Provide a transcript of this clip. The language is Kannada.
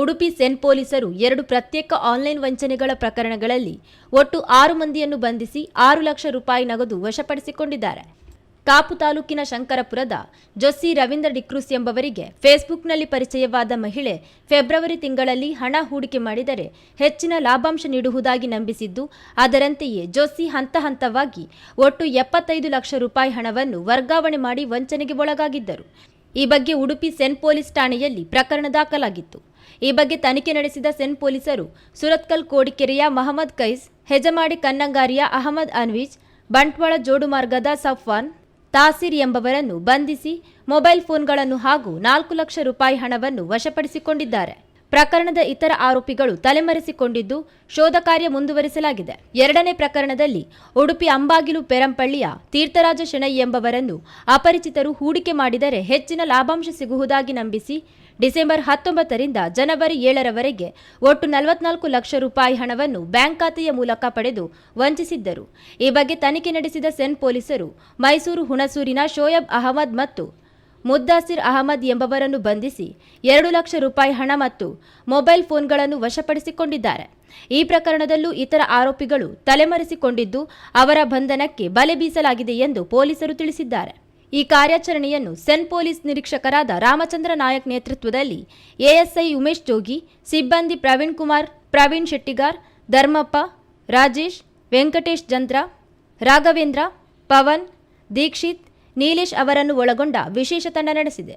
ಉಡುಪಿ ಸೆನ್ ಪೊಲೀಸರು ಎರಡು ಪ್ರತ್ಯೇಕ ಆನ್ಲೈನ್ ವಂಚನೆಗಳ ಪ್ರಕರಣಗಳಲ್ಲಿ ಒಟ್ಟು ಆರು ಮಂದಿಯನ್ನು ಬಂಧಿಸಿ ಆರು ಲಕ್ಷ ರೂಪಾಯಿ ನಗದು ವಶಪಡಿಸಿಕೊಂಡಿದ್ದಾರೆ. ಕಾಪು ತಾಲೂಕಿನ ಶಂಕರಪುರದ ಜೊಸ್ಸಿ ರವೀಂದ್ರ ಡಿಕ್ರೂಸ್ ಎಂಬವರಿಗೆ ಫೇಸ್ಬುಕ್ನಲ್ಲಿ ಪರಿಚಯವಾದ ಮಹಿಳೆ ಫೆಬ್ರವರಿ ತಿಂಗಳಲ್ಲಿ ಹಣ ಹೂಡಿಕೆ ಮಾಡಿದರೆ ಹೆಚ್ಚಿನ ಲಾಭಾಂಶ ನೀಡುವುದಾಗಿ ನಂಬಿಸಿದ್ದು, ಅದರಂತೆಯೇ ಜೊಸ್ಸಿ ಹಂತ ಹಂತವಾಗಿ ಒಟ್ಟು ಎಪ್ಪತ್ತೈದು ಲಕ್ಷ ರೂಪಾಯಿ ಹಣವನ್ನು ವರ್ಗಾವಣೆ ಮಾಡಿ ವಂಚನೆಗೆ ಒಳಗಾಗಿದ್ದರು. ಈ ಬಗ್ಗೆ ಉಡುಪಿ ಸೆನ್ ಪೊಲೀಸ್ ಠಾಣೆಯಲ್ಲಿ ಪ್ರಕರಣ ದಾಖಲಾಗಿತ್ತು. ಈ ಬಗ್ಗೆ ತನಿಖೆ ನಡೆಸಿದ ಸೆನ್ ಪೊಲೀಸರು, ಸುರತ್ಕಲ್ ಕೋಡಿಕೆರೆಯ ಮಹಮ್ಮದ್ ಕೈಸ್, ಹೆಜಮಾಡಿ ಕನ್ನಂಗಾರಿಯ ಅಹಮದ್ ಅನ್ವಿಜ್, ಬಂಟ್ವಾಳ ಜೋಡುಮಾರ್ಗದ ಸಫ್ವಾನ್, ತಾಸಿರ್ ಎಂಬವರನ್ನು ಬಂಧಿಸಿ ಮೊಬೈಲ್ ಫೋನ್ಗಳನ್ನು ಹಾಗೂ ನಾಲ್ಕು ಲಕ್ಷ ರೂಪಾಯಿ ಹಣವನ್ನು ವಶಪಡಿಸಿಕೊಂಡಿದ್ದಾರೆ. ಪ್ರಕರಣದ ಇತರ ಆರೋಪಿಗಳು ತಲೆಮರೆಸಿಕೊಂಡಿದ್ದು ಶೋಧ ಕಾರ್ಯ ಮುಂದುವರಿಸಲಾಗಿದೆ. ಎರಡನೇ ಪ್ರಕರಣದಲ್ಲಿ ಉಡುಪಿ ಅಂಬಾಗಿಲು ಪೆರಂಪಳ್ಳಿಯ ತೀರ್ಥರಾಜ ಶೆಣೈ ಎಂಬವರನ್ನು ಅಪರಿಚಿತರು ಹೂಡಿಕೆ ಮಾಡಿದರೆ ಹೆಚ್ಚಿನ ಲಾಭಾಂಶ ಸಿಗುವುದಾಗಿ ನಂಬಿಸಿ ಡಿಸೆಂಬರ್ ಹತ್ತೊಂಬತ್ತರಿಂದ ಜನವರಿ ಏಳರವರೆಗೆ ಒಟ್ಟು ನಲವತ್ನಾಲ್ಕು ಲಕ್ಷ ರೂಪಾಯಿ ಹಣವನ್ನು ಬ್ಯಾಂಕ್ ಖಾತೆಯ ಮೂಲಕ ಪಡೆದು ವಂಚಿಸಿದ್ದರು. ಈ ಬಗ್ಗೆ ತನಿಖೆ ನಡೆಸಿದ ಸೆನ್ ಪೊಲೀಸರು ಮೈಸೂರು, ಹುಣಸೂರಿನ ಶೋಯಬ್ ಅಹಮದ್ ಮತ್ತು ಮುದ್ದಾಸಿರ್ ಅಹಮದ್ ಎಂಬವರನ್ನು ಬಂಧಿಸಿ ಎರಡು ಲಕ್ಷ ರೂಪಾಯಿ ಹಣ ಮತ್ತು ಮೊಬೈಲ್ ಫೋನ್ಗಳನ್ನು ವಶಪಡಿಸಿಕೊಂಡಿದ್ದಾರೆ. ಈ ಪ್ರಕರಣದಲ್ಲೂ ಇತರ ಆರೋಪಿಗಳು ತಲೆಮರೆಸಿಕೊಂಡಿದ್ದು ಅವರ ಬಂಧನಕ್ಕೆ ಬಲೆ ಬೀಸಲಾಗಿದೆ ಎಂದು ಪೊಲೀಸರು ತಿಳಿಸಿದ್ದಾರೆ. ಈ ಕಾರ್ಯಾಚರಣೆಯನ್ನು ಸೆನ್ ಪೊಲೀಸ್ ನಿರೀಕ್ಷಕರಾದ ರಾಮಚಂದ್ರ ನಾಯಕ್ ನೇತೃತ್ವದಲ್ಲಿ ಎಎಸ್ಐ ಉಮೇಶ್ ಜೋಗಿ, ಸಿಬ್ಬಂದಿ ಪ್ರವೀಣ್ ಕುಮಾರ್, ಪ್ರವೀಣ್ ಶೆಟ್ಟಿಗಾರ್, ಧರ್ಮಪ್ಪ, ರಾಜೇಶ್, ವೆಂಕಟೇಶ್ ಜಂತ್ರ ರಾಘವೇಂದ್ರ, ಪವನ್, ದೀಕ್ಷಿತ್, ನೀಲೇಶ್ ಅವರನ್ನು ಒಳಗೊಂಡ ವಿಶೇಷ ತಂಡ ನಡೆಸಿದೆ.